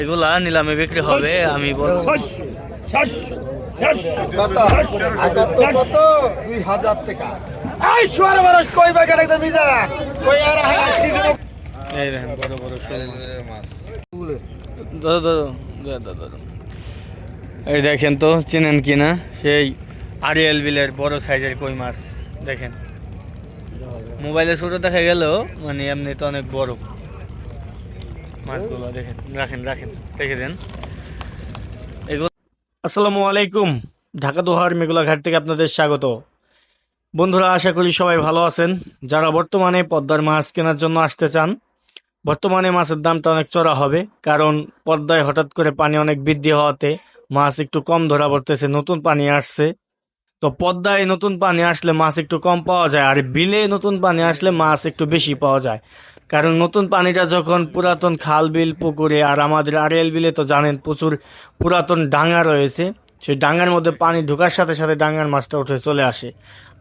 এগুলা নিলামে বিক্রি হবে আমি এই দেখেন তো চিনেন কিনা সেই আরিয়াল বিলের বড় সাইজের কই মাছ দেখেন। মোবাইলে ছোট দেখা গেল মানে এমনি তো অনেক বড়। মাছগুলো দেখেন, রাখেন রাখেন, রেখে দেন। আসসালামু আলাইকুম, ঢাকা দোহার মেঘুলাঘাট থেকে আপনাদের স্বাগত। বন্ধুরা, আশা করি সবাই ভালো আছেন। যারা বর্তমানে পদ্মার মাছ কেনার জন্য আসতে চান, বর্তমানে মাছের দামটা অনেক চড়া হবে, কারণ পদ্মায় হঠাৎ করে পানি অনেক বৃদ্ধি হওয়াতে মাছ একটু কম ধরা পড়তেছে, নতুন পানি আসছে। তো পদ্মায় নতুন পানি আসলে মাছ একটু কম পাওয়া যায়, আর বিলে নতুন পানি আসলে মাছ একটু বেশি পাওয়া যায়। কারণ নতুন পানিটা যখন পুরাতন খাল বিল, পুকুরে আর আমাদের আরিয়াল বিলে তো জানেন প্রচুর পুরাতন ডাঙ্গা রয়েছে, সেই ডাঙ্গার মধ্যে পানি ঢোকার সাথে সাথে ডাঙ্গার মাছটা উঠে চলে আসে।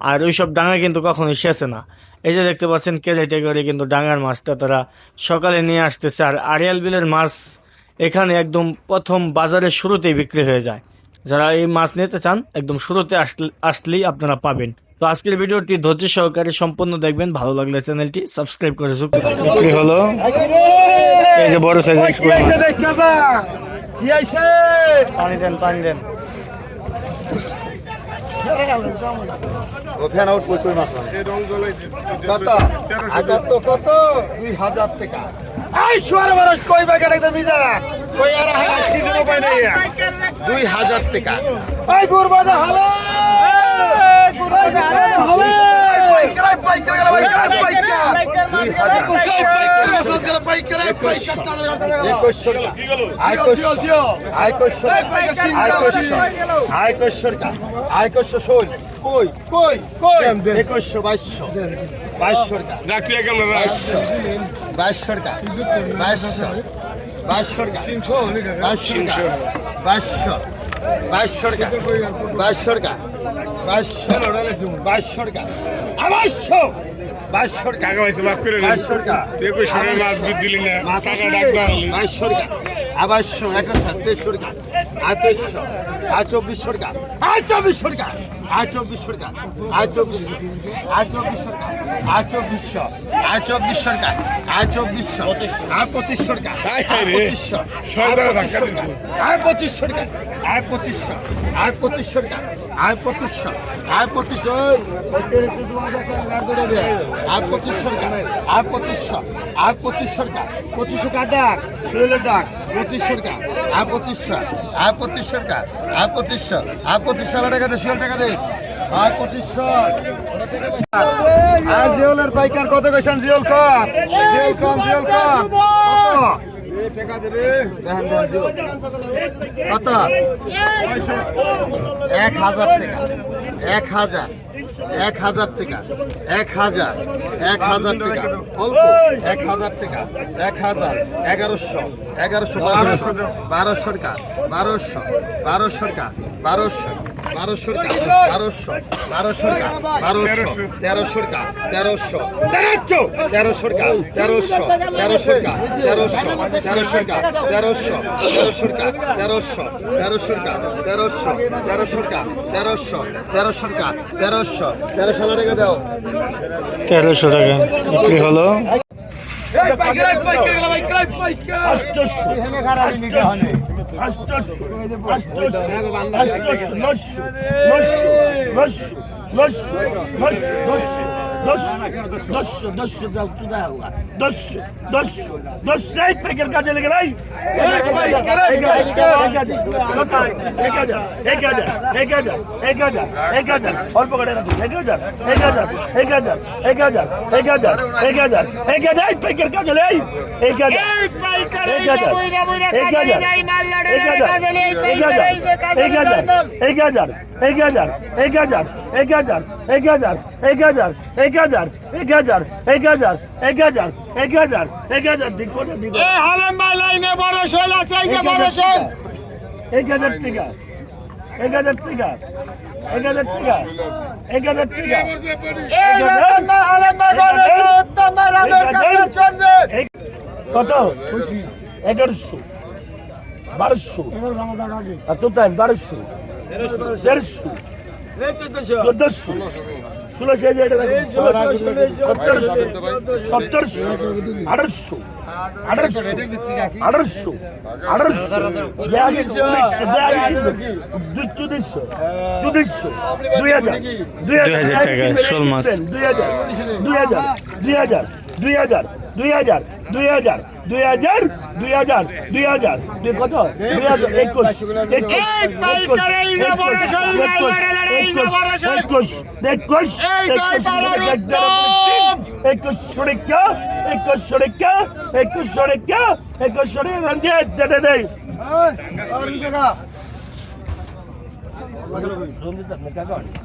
আর ওইসব ডাঙ্গা কিন্তু কখনোই শেষে না। এই যে দেখতে পাচ্ছেন কেরেটে করে কিন্তু ডাঙ্গার মাছটা তারা সকালে নিয়ে আসতেছে। আর আরিয়াল বিলের মাছ এখানে একদম প্রথম বাজারের শুরুতেই বিক্রি হয়ে যায়। যারা এই মাছ নিতে চান, একদম শুরুতে আসলে আসলেই আপনারা পাবেন। তো আজকের ভিডিওটি ধৈর্য সহকারে সম্পূর্ণ দেখবেন। ভালো লাগলে চ্যানেলটি সাবস্ক্রাইব করে যুক্ত। বিক্রি হলো? এই যে বড় সাইজের কি আইছে? কি পানি দেন পানি দেন। ফ্যান আউট কই কই মাছ কত একাত্তর কত? দুই হাজার টাকা। এই ছুয়ার বরস কই বাগান একদম মিজা? কই আর হারা সিজন নাই। টাকা। এই গুরবাদা হালে। আইকশো ষোল। কই কই কই? একশো বাইশশো। বাইশশোর বাইশশোর বাইশশো বাইশশোর বাইশশো। বাইশশো বাইশশোর বাইশশোর বাইশশো বাইশশোর আড়াইশো। বাইশশো টাকা। বাইশশো বাইশশো টাকা। বাইশশো টাকা বাইশশো টাকা বাইশশো টাকা বাইশশো টাকা। বাইশশো টাকা আবাইশো একশো তেইশশো টাকা। আর তেইশশো আর চব্বিশশো টাকা। আর চব্বিশশো টাকা। আর চব্বিশশো টাকা। আর চব্বিশ আর চব্বিশশো টাকা। আর চব্বিশশো। আর চব্বিশশো টাকা। আর চব্বিশশো। আর পঁচিশশো টাকা। আর পঁচিশশো। আর পঁচিশশো টাকা। আর পঁচিশশো আর পঁচিশশো টাকা আর পঁচিশশো আর পঁচিশশো আর পঁচিশশো টাকা আর পঁচিশশো আর পঁচিশশো টাকা পঁচিশশো টাকা ডাক? শরীরের ডাক পঁচিশশো টাকা আর পঁচিশশো আর পঁচিশশো টাকা আর পঁচিশশো আর পঁচিশশো টাকা দে শিওর টাকা দে, আর পঁচিশশো আর জিওলের পাইকার কত কইছেন? জিওল কর, জিওল কম জিওল কম কত? এক হাজার টাকা। এক হাজার। এক হাজার টাকা। এক হাজার। এক হাজার টাকা। অল্প। এক হাজার টাকা। এক হাজার। এগারোশো। এগারোশো, বারোশো। বারোশো টাকা। বারোশো। বারোশো টাকা। বারোশো। তেরোশো টাকা হলো। পাইকার নশো নশো নশো নশো নশো নশো Dosso, dosso da Tudela. Dosso, dosso, dosso. Sei perché cade le grai? এক হাজার এক হাজার এক হাজার এক হাজার এক হাজার এক হাজার এক হাজার এক হাজার এক হাজার এক হাজার এক হাজার এক হাজার এক হাজার এক হাজার এক হাজার এক হাজার এক হাজার দিক করে দিক এক হাজার টাকা এক হাজার টাকা এক হাজার টাকা এক হাজার টাকা কত এগারোশো তেরোশো চোদ্দশো ষোলোশো সতেরোশো আঠারোশো আঠারোশো আঠারোশো আঠারোশো চৌদ্দশো চৌদ্দশো দুই হাজার দুই হাজার। দুই হাজার। দুই হাজার। দুই হাজার। দুই হাজার। দুই হাজার দুই হাজার দুই হাজার দুই হাজার দুই হাজার দুই কত দুই হাজার একুশ একুশ একুশ একুশ একুশ একুশ সুরেখা একুশ সুরেখা একুশ সুরেখা একুশ সুরেখা দেয় দেয় গেল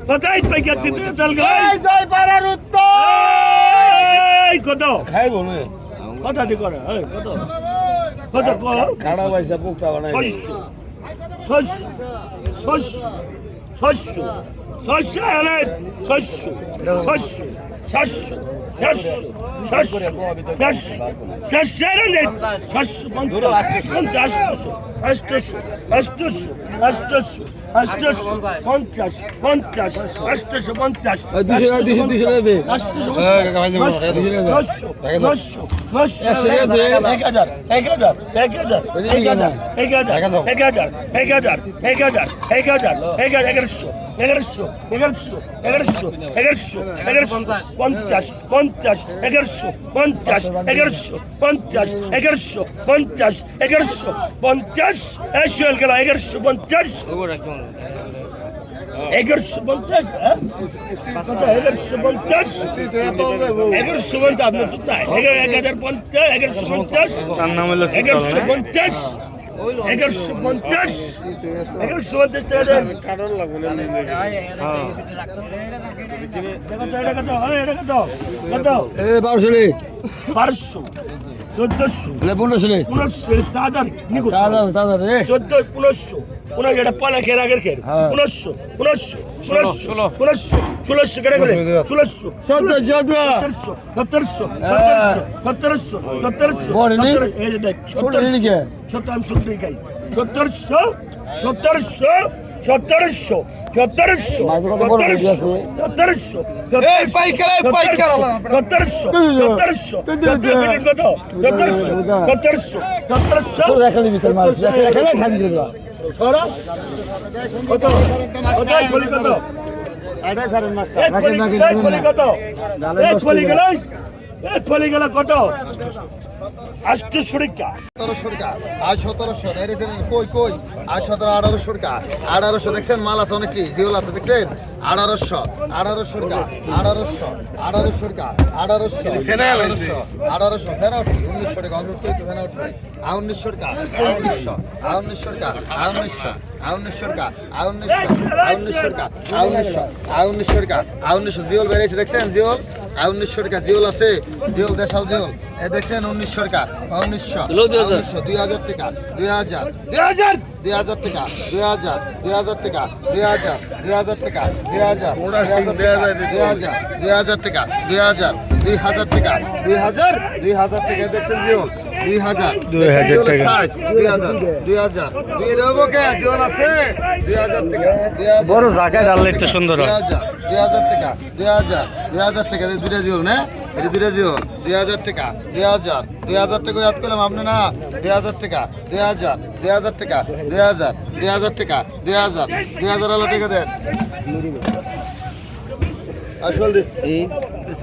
কোথায় পাইকার চিতল গেল এই কত? খাই বলে কথা দি করে এই কত? কত কো? কাড়া পয়সা পোকা বানাই শস্য শস্য শস্য শস্য শস্য এলে শস্য শস্য শস্য শস্য শস্য শস্য শস্য এলে শস্য পঞ্চাশ অষ্টশো অষ্টশো অষ্টশো অষ্টশো পঞ্চাশ পঞ্চাশ অষ্টশো পঞ্চাশ দুশো দুশো দুশো দে এক হাজার এক হাজার এক হাজার এক হাজার এক হাজার এক হাজার এক হাজার এক হাজার এক হাজার এক হাজার এগারোশো এগারোশো এগারোশো এগারোশো এগারোশো এগারোশো পঞ্চাশ পঞ্চাশ এগারোশো পঞ্চাশ এগারোশো পঞ্চাশ এগারোশো পঞ্চাশ এগারোশো পঞ্চাশ একশো গেল এগারোশো পঞ্চাশ। এগারোশো পঞ্চাশ হ্যাঁ? এগারোশো পঞ্চাশ। এগারোশো পঞ্চাশ আপনার এক হাজার পঞ্চাশ এগারোশো পঞ্চাশ। এগারোশো পঞ্চাশ। এগারোশো পঞ্চাশ। এগারোশো পঞ্চাশ টাকা দেন। কত? এটা কত? হয় কত? কত? বারোশো বারোশো। চোদ্দশো। পনেরোশো পনেরোশো তাড়াতাড়ি নিখুঁত দাদা দাদা রে চোদ্দ পনেরোশো। পনেরো এটা পালা খের আগের খের। হ্যাঁ। পনেরোশো পনেরোশো পনেরোশো পনেরোশো ষোলোশো কেটে করে ষোলোশো সতেরোশো সতেরোশো সতেরোশো সতেরোশো? সতেরোশো খাই সতেরোশো সতেরোশো সতেরোশো সতেরোশো সতেরোশো সতেরোশো সতেরোশো সতেরোশো কত? সতেরোশো সতেরোশো সতেরোশো কত? আষ্ট সুরিকা সতেরোশো টাকা আজ সতেরোশো কই কই? আজ সতেরো আঠারোশো টাকা আঠারোশো দেখছেন? মাল আছে অনেকটি, জিওল আছে, দেখছেন? আঠারোশো আঠারোশোর গা আঠারোশো আঠারোশোর গা আঠারোশো আঠারোশো আঠারোশো ফেরা উঠি উনিশশো টাকা অনুত্তর তো ফেরা উঠবে আউনিশশোর গা আউনিশশো আউনিশশোর গা আউনিশশো আউনিশশোর গা আউনিশশো আউনিশশোর গা আউনিশশো আউনিশশোর গা আউনিশশো জিওল বেড়েছে দেখছেন জিওল? আউনিশশোর গা জিওল আছে। জিওল দেশাল জিওল। এ দেখছেন উনিশশোর গা উনিশশো উনিশশো দুই হাজার টাকা দুই হাজার দুই হাজার। দুই হাজার টাকা দুই হাজার দুই হাজার টাকা দুই হাজার দুই হাজার টাকা দুই হাজার দুই হাজার দুই হাজার টাকা দুই হাজার দুই হাজার টাকা দুই হাজার দুই হাজার টাকা দেখছেন জিওল দুই হাজার দুই হাজার টাকা। দুই হাজার দুই হাজার দুই দেবো কে জিওল আছে দুই হাজার টাকা দুই হাজার বড় জায়গায় ডাললে একটু সুন্দর দুই হাজার দুই হাজার টাকা দুই হাজার দুই হাজার টাকা দুইটা জিও না এটা দুইটা দুই হাজার টাকা দুই হাজার দুই হাজার টাকা ইয়াদ করলাম আপনি না দুই হাজার টাকা দুই হাজার দুই হাজার টাকা দুই হাজার দুই হাজার টাকা দুই হাজার দুই হাজার আলো টাকা দেন আসল পিস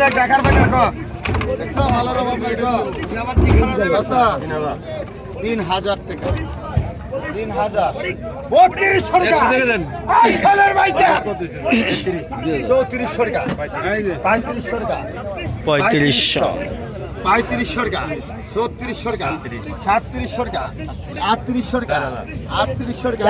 দেখ দেখার বেকার কর। ভালো রকম হাজার টাকা। তিন হাজার। বত্রিশ চৌত্রিশ সরকার। পঁয়ত্রিশশো টাকা গা ছত্রিশশোর গা চৌত্রিশশো টাকা সাতত্রিশশো টাকা আটত্রিশশো টাকা আটত্রিশশো টাকা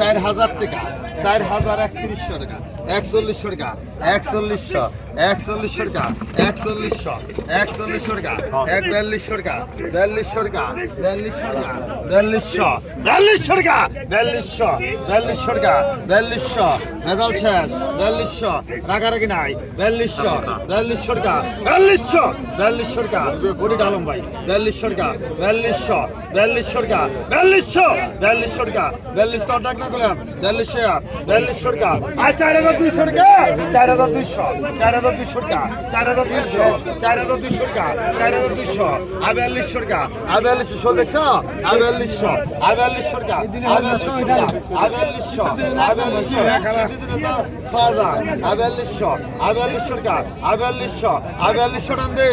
চার হাজার টাকা, চার হাজার একত্রিশশো টাকা একচল্লিশশোর গা একচল্লিশশো একচল্লিশশো টাকা একচল্লিশশো একচল্লিশশো টাকা এক বিয়াল্লিশশো টাকা বিয়াল্লিশশো টাকা বিয়াল্লিশশো টাকা বিয়াল্লিশশো বিয়াল্লিশশো টাকা বিয়াল্লিশশো বিয়াল্লিশশো টাকা বিয়াল্লিশশো মেজাল শেষ বিয়াল্লিশশো রাগারাগি নাই বিয়াল্লিশশো বিয়াল্লিশশো টাকা বিয়াল্লিশশো বিয়াল্লিশশো টাকা কোটি ডালম ভাই বিয়াল্লিশশো টাকা বিয়াল্লিশশো বিয়াল্লিশশো টাকা বিয়াল্লিশশো বিয়াল্লিশশো টাকা বিয়াল্লিশ টাকা না করলাম বিয়াল্লিশশো বিয়াল্লিশশো টাকা আর চার হাজার দুইশো টাকা চার হাজার দুইশো চার হাজার দুইশো টাকা, চার হাজার দুইশো, চার হাজার দুইশো টাকা, চার হাজার দুইশো আর বিয়াল্লিশশো টাকা আর বিয়াল্লিশশো দেখছ আর বিয়াল্লিশশো আর বিয়াল্লিশশো টাকা আর বিয়াল্লিশশো টাকা আর বিয়াল্লিশশো আর বিয়াল্লিশশো ছ হাজার আর বিয়াল্লিশশো আর বিয়াল্লিশশো টাকা আর বিয়াল্লিশশো আর টান দে।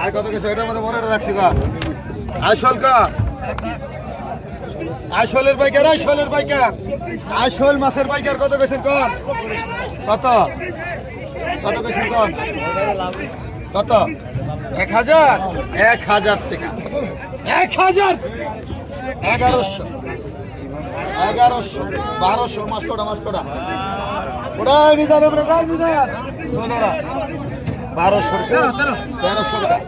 আর কত কিছু? এটার মধ্যে মনে রাখছি, গা। আসল কা আসলের বাইকার আসলের বাইকার আসল মাছের পাইকার কত গেছেন কন? কত? কত গেছেন কন? কত? এক হাজার? এক হাজার টাকা। এক হাজার? এগারোশো। এগারোশো। বারোশো। মাস কটা মাস কটা? ওটা বিধান বিধান বিধান ষোলোটা বারোশো টাকা। তেরোশো টাকা।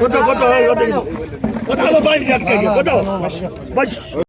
কত কত কত কত বাইশ